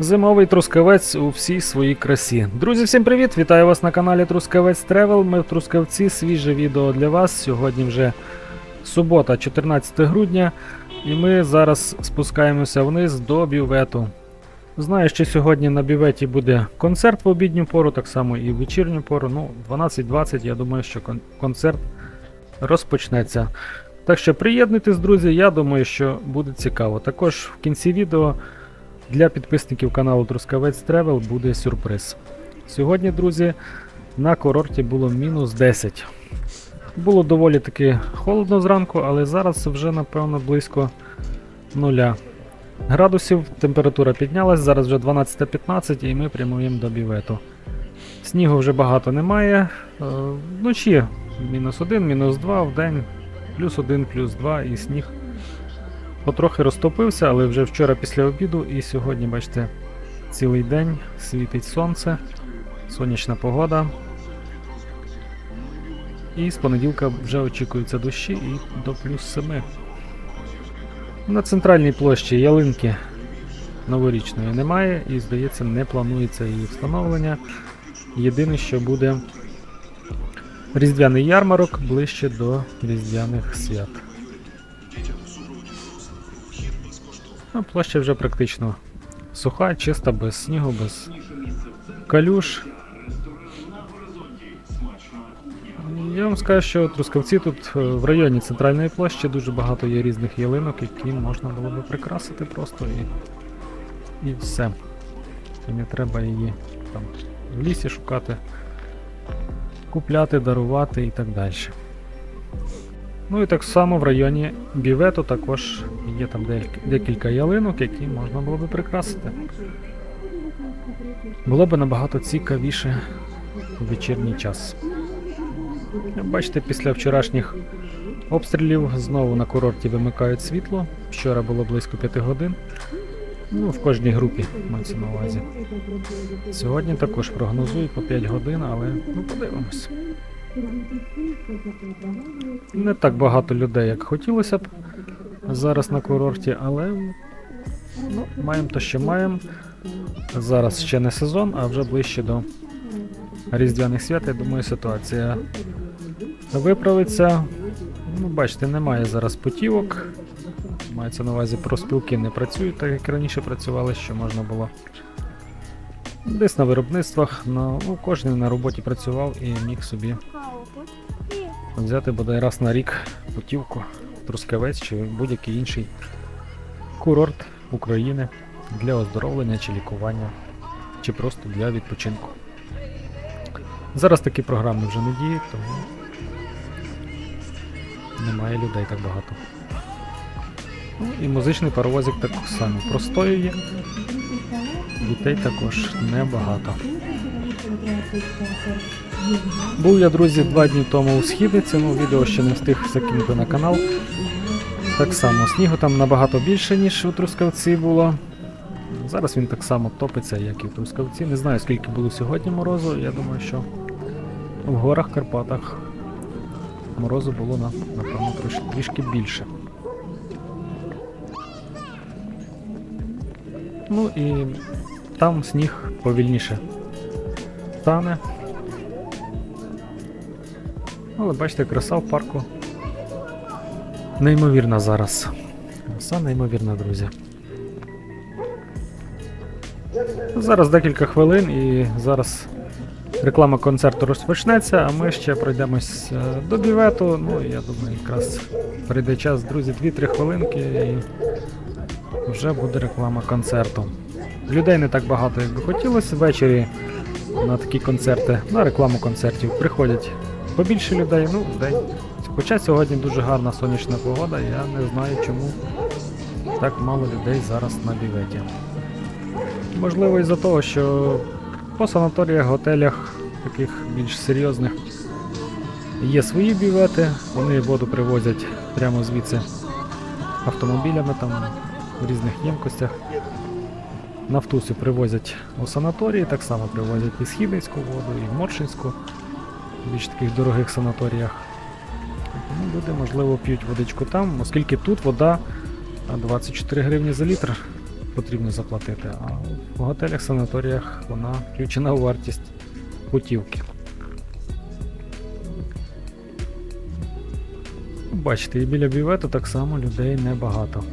Зимовий трускавець у всій своїй красі. Друзі, всім привіт! Вітаю вас на каналі Трускавець Тревел. Ми в Трускавці. Свіже відео для вас. Сьогодні вже субота, 14 грудня, і ми зараз спускаємося вниз до бювету. Знаю, що сьогодні на бюветі буде концерт в обідню пору, так само і в вечірню пору. Ну, 12.20, я думаю, що концерт розпочнеться. Так що приєднуйтесь, друзі, я думаю, що буде цікаво. Також в кінці відео для підписників каналу Трускавець Тревел буде сюрприз. Сьогодні, друзі, на курорті було мінус 10. Було доволі таки холодно зранку, але зараз вже, напевно, близько нуля. Градусів температура піднялась, зараз вже 12.15 і ми прямуємо до бівету. Снігу вже багато немає. Е, Вночі мінус 1, мінус 2, в день плюс 1, плюс 2 і сніг потрохи розтопився, але вже вчора після обіду і сьогодні, бачите, цілий день світить сонце, сонячна погода. І з понеділка вже очікуються дощі і до плюс 7. На центральній площі ялинки новорічної немає і, здається, не планується її встановлення. Єдине, що буде різдвяний ярмарок ближче до різдвяних свят. Ну, площа вже практично суха, чиста, без снігу, без калюш. Я вам скажу, що Трускавці тут е, в районі центральної площі дуже багато є різних ялинок, які можна було би прикрасити просто і, і все. І не треба її там в лісі шукати, купляти, дарувати і так далі. Ну і так само в районі Бівету також є там декілька ялинок, які можна було би прикрасити. Було б набагато цікавіше у вечірній час. Бачите, після вчорашніх обстрілів знову на курорті вимикають світло. Вчора було близько 5 годин. Ну, в кожній групі мається на увазі. Сьогодні також прогнозують по 5 годин, але ну подивимось. Не так багато людей, як хотілося б зараз на курорті, але ну, маємо то, що маємо. Зараз ще не сезон, а вже ближче до Різдвяних свят, я думаю, ситуація виправиться. Ну, бачите, немає зараз путівок. Мається на увазі проспілки не працюють, так як раніше працювали, що можна було. Десь на виробництвах, на, ну, кожен на роботі працював і міг собі взяти бодай раз на рік путівку, Трускавець чи будь-який інший курорт України для оздоровлення чи лікування, чи просто для відпочинку. Зараз такі програми вже не діють, тому немає людей так багато. Ну і музичний паровозик так само простоює. Дітей також небагато. Був я, друзі, два дні тому у східниці, ну відео ще не встиг закинути на канал. Так само, снігу там набагато більше, ніж у Трускавці було. Зараз він так само топиться, як і в Трускавці. Не знаю, скільки було сьогодні морозу. Я думаю, що в горах Карпатах морозу було напевно трішки більше. Ну і там сніг повільніше тане. Але бачите, краса в парку. Неймовірна зараз. Краса неймовірна, друзі. Зараз декілька хвилин і зараз реклама концерту розпочнеться, а ми ще пройдемось е, до бівету. Ну, я думаю, якраз прийде час, друзі, 2-3 хвилинки і вже буде реклама концерту. Людей не так багато, як би хотілося. Ввечері на такі концерти, на рекламу концертів приходять побільше людей, ну, в день. Хоча сьогодні дуже гарна сонячна погода, я не знаю, чому так мало людей зараз на біветі. Можливо, із-за того, що по санаторіях, готелях, таких більш серйозних, є свої бівети, вони воду привозять прямо звідси автомобілями там в різних ємкостях. Нафтусю привозять у санаторії, так само привозять і східницьку воду, і Моршинську, більш таких дорогих санаторіях. Тому люди, можливо, п'ють водичку там, оскільки тут вода 24 гривні за літр потрібно заплатити. А в готелях, санаторіях вона включена у вартість путівки. Бачите, і біля бювету так само людей небагато.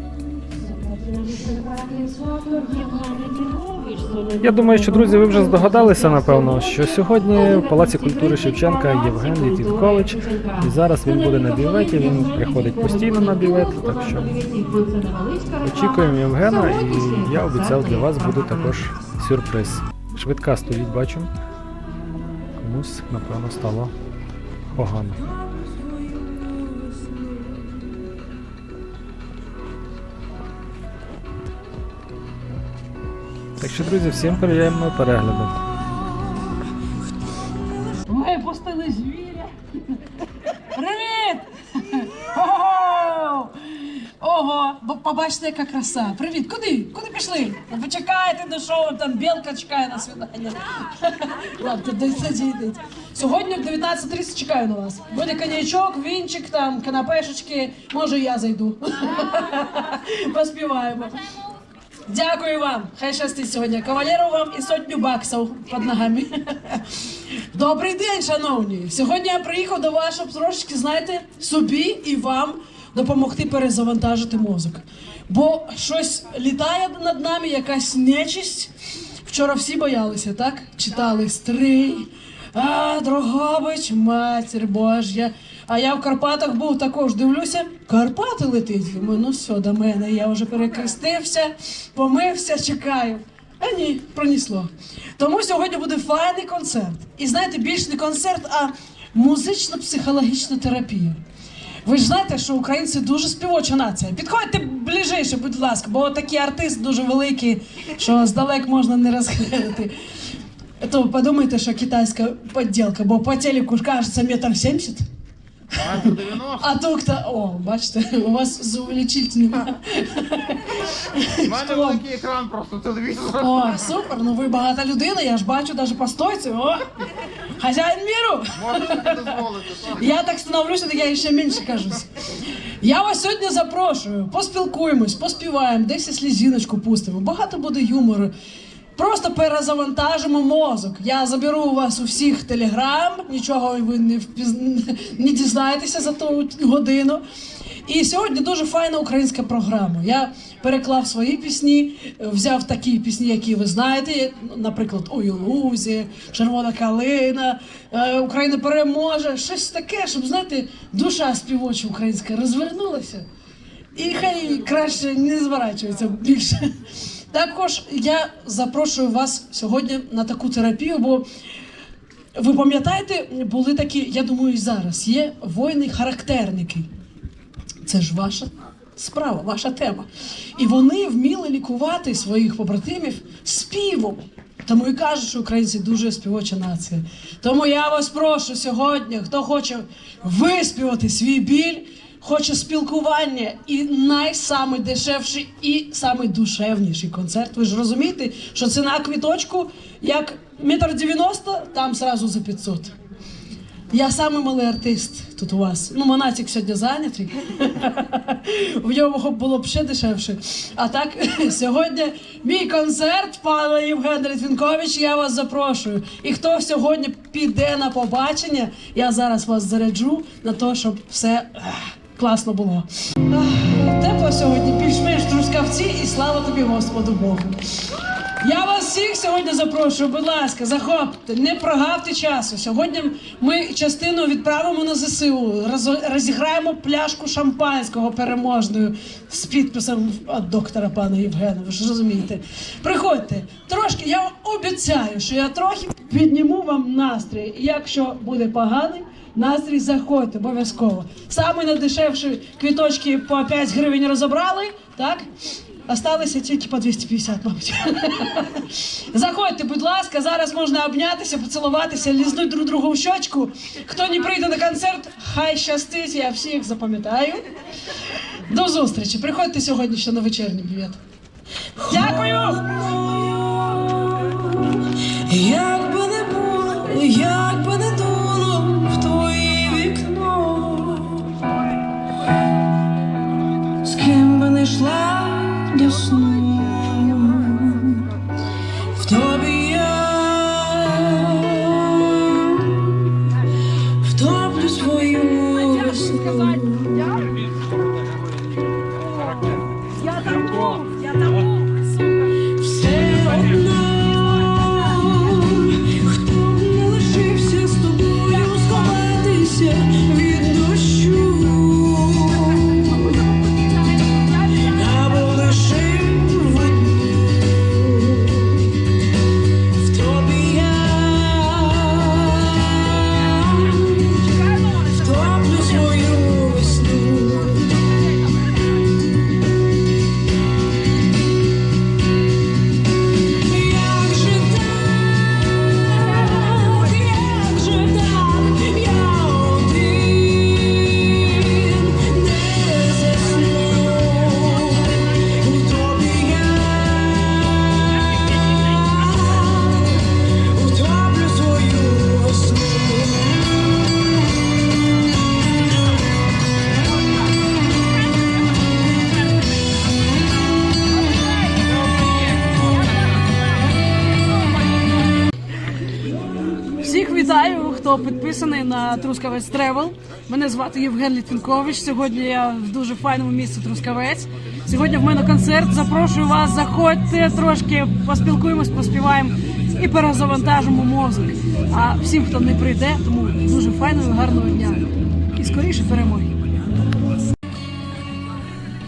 Я думаю, що друзі, ви вже здогадалися, напевно, що сьогодні в Палаці культури Шевченка Євген Літвінкович, і зараз він буде на бюветі, він приходить постійно на бювет, так що очікуємо Євгена, і я обіцяв для вас буде також сюрприз. Швидка стоїть, бачу. Комусь, напевно, стало погано. Так що, друзі, всім приємного перегляду. Ми пустили звіря. Привіт! Ого! Побачите, яка краса. Привіт! Куди? Куди пішли? Ну, Почекайте, до шоу, там білка чекає на свидання. Ладно, де. Сьогодні в 19.30 чекаю на вас. Буде коньячок, вінчик, там, канапешечки. Може, я зайду. Поспіваємо. Дякую вам. Хай щастить сьогодні. Кавалеру вам і сотню баксів під ногами. Добрий день, шановні. Сьогодні я приїхав до вас, щоб трошечки, знаєте, собі і вам допомогти перезавантажити мозок. Бо щось літає над нами, якась нечисть. Вчора всі боялися, так? Читали стрий. А, Дрогобич, матір Божя. А я в Карпатах був також дивлюся. Карпати летить. Думаю, ну все, до мене. Я вже перекрестився, помився, чекаю. А ні, пронесло. Тому сьогодні буде файний концерт. І знаєте, більш не концерт, а музично-психологічна терапія. Ви ж знаєте, що українці дуже співоча нація. Підходьте ближче, будь ласка, бо такий артист дуже великий, що здалек можна не розглядати. То подумайте, що китайська подділка, бо по телеку ж кажеться метр сімдесят. А тут хто. О, бачите, у вас з увеличительним. У мене великий екран просто телевізор. О, супер, ну ви багата людина, я ж бачу навіть по стойці. О, хазяїн міру. Можна собі дозволити. так. Я так становлюся, так я ще менше кажусь. Я вас сьогодні запрошую, поспілкуємось, поспіваємо, десь і слізіночку пустимо. Багато буде юмору. Просто перезавантажимо мозок. Я заберу у вас у всіх телеграм, нічого ви не, впіз... не дізнаєтеся за ту годину. І сьогодні дуже файна українська програма. Я переклав свої пісні, взяв такі пісні, які ви знаєте, наприклад, «Ой, у лузі, Червона калина, е, Україна переможе. Щось таке, щоб знаєте, душа співоча українська розвернулася. І хай краще не зворачується більше. Також я запрошую вас сьогодні на таку терапію, бо ви пам'ятаєте, були такі, я думаю, і зараз є воїни-характерники. Це ж ваша справа, ваша тема. І вони вміли лікувати своїх побратимів співом. Тому і кажуть, що українці дуже співоча нація. Тому я вас прошу сьогодні, хто хоче виспівати свій біль, хоче спілкування і найсамий дешевший і душевніший концерт. Ви ж розумієте, що ціна квіточку як метр дев'яносто, там сразу за 500. Я самий малий артист тут у вас. Ну, Монатік сьогодні зайнятий. В ньому було б ще дешевше. А так, сьогодні мій концерт, пане Євген Літвінкович, я вас запрошую. І хто сьогодні піде на побачення, я зараз вас заряджу на те, щоб все класно було. Ах, Тепло сьогодні, більш-менш трускавці, і слава тобі, Господу Богу. Я вас всіх сьогодні запрошую, будь ласка, захопте, не прогавте часу. Сьогодні ми частину відправимо на ЗСУ, роз- розіграємо пляшку шампанського переможною з підписом від доктора пана Євгена. Ви ж розумієте. Приходьте трошки, я обіцяю, що я трохи підніму вам настрій. Якщо буде поганий, настрій заходьте обов'язково. Саме найдешевші квіточки по 5 гривень розібрали, так? Осталося тільки по 250, мабуть. Заходьте, будь ласка, зараз можна обнятися, поцілуватися, лізнуть друг другу в щочку. Хто не прийде на концерт, хай щастить, я всіх запам'ятаю. До зустрічі. Приходьте сьогодні ще на вечірній бювет. Вітаю, хто підписаний на Трускавець Тревел. Мене звати Євген Літвінкович. Сьогодні я в дуже файному місці Трускавець. Сьогодні в мене концерт. Запрошую вас, заходьте трошки, поспілкуємось, поспіваємо і перезавантажимо мозок. А всім, хто не прийде, тому дуже файного, гарного дня. І скоріше перемоги.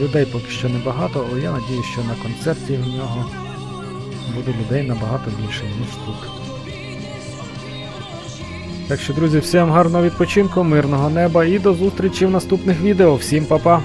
Людей поки що небагато, але я надію, що на концерті в нього буде людей набагато більше, ніж тут. Так що, друзі, всім гарного відпочинку, мирного неба і до зустрічі в наступних відео. Всім па-па!